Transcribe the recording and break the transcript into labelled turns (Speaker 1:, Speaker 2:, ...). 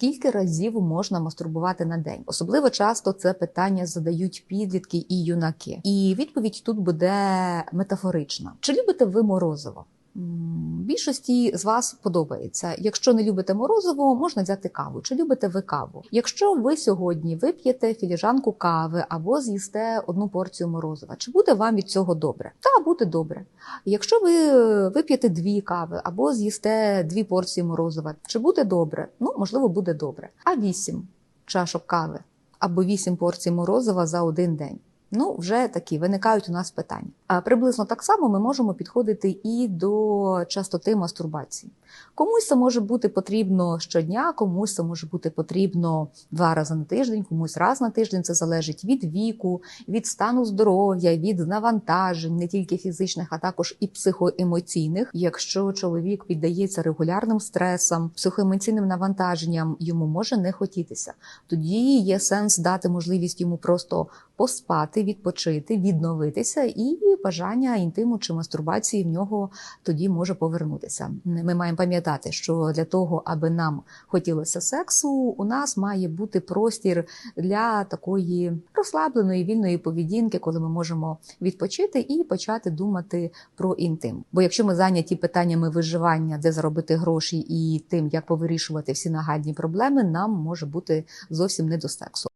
Speaker 1: Скільки разів можна мастурбувати на день? Особливо часто це питання задають підлітки і юнаки. І відповідь тут буде метафорична. Чи любите ви морозиво? Більшості з вас подобається. Якщо не любите морозиво, можна взяти каву. Чи любите ви каву? Якщо ви сьогодні вип'єте філіжанку кави або з'їсте одну порцію морозива, чи буде вам від цього добре? Та буде добре. Якщо ви вип'єте дві кави або з'їсте дві порції морозива, чи буде добре? Ну, можливо, буде добре. А вісім чашок кави або вісім порцій морозива за один день. Ну, вже такі виникають у нас питання. А приблизно так само ми можемо підходити і до частоти мастурбації. Комусь це може бути потрібно щодня, комусь це може бути потрібно два рази на тиждень, комусь раз на тиждень. Це залежить від віку, від стану здоров'я, від навантажень, не тільки фізичних, а також і психоемоційних. Якщо чоловік піддається регулярним стресам, психоемоційним навантаженням, йому може не хотітися. Тоді є сенс дати можливість йому просто поспати, відпочити, відновитися, і бажання інтиму чи мастурбації в нього тоді може повернутися. Ми маємо пам'ятати, що для того, аби нам хотілося сексу, у нас має бути простір для такої розслабленої вільної поведінки, коли ми можемо відпочити і почати думати про інтим. Бо якщо ми зайняті питаннями виживання, де заробити гроші, і тим, як повирішувати всі нагальні проблеми, нам може бути зовсім не до сексу.